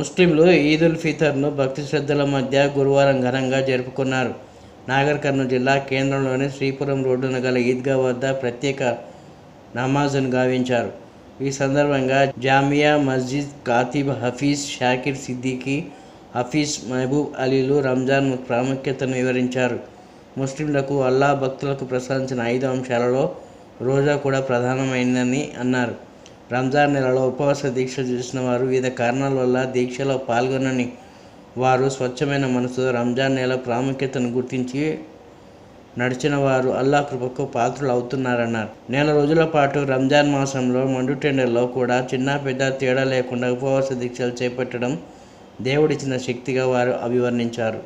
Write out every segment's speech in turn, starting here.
ముస్లింలు ఈద్ ఉల్ ఫితర్ను భక్తి శ్రద్ధల మధ్య గురువారం ఘనంగా జరుపుకున్నారు. నాగర్ కర్నూలు జిల్లా కేంద్రంలోని శ్రీపురం రోడ్డున గల ఈద్గా వద్ద ప్రత్యేక నమాజును గావించారు. ఈ సందర్భంగా జామియా మస్జిద్ ఖాతీబ్ హఫీజ్ షాకిర్ సిద్దికీ హఫీజ్ మహబూబ్ అలీలు రంజాన్ ప్రాముఖ్యతను వివరించారు. ముస్లింలకు అల్లా భక్తులకు ప్రసాదించిన ఐదు అంశాలలో రోజా కూడా ప్రధానమైందని అన్నారు. రంజాన్ నెలలో ఉపవాస దీక్ష చేసిన వారు వివిధ కారణాల వల్ల దీక్షలో పాల్గొనని వారు స్వచ్ఛమైన మనసుతో రంజాన్ నెల ప్రాముఖ్యతను గుర్తించి నడిచిన వారు అల్లా కృపకు పాత్రలు అవుతున్నారన్నారు. నెల రోజుల పాటు రంజాన్ మాసంలో మండుటెండల్లో కూడా చిన్న పెద్ద తేడా లేకుండా ఉపవాస దీక్షలు చేపట్టడం దేవుడిచ్చిన శక్తిగా వారు అభివర్ణించారు.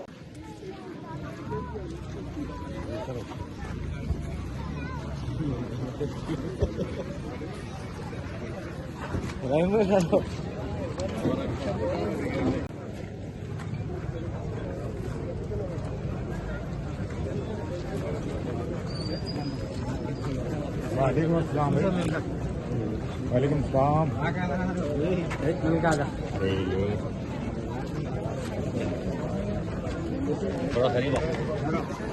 वालेकुम अस्सलाम वालेकुम सलाम आहिस्ता हल्का ये ये बात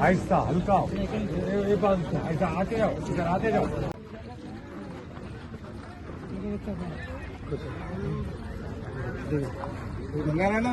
Ahí está, Lucao. Ahí está, ateo, ateo. బంగారానా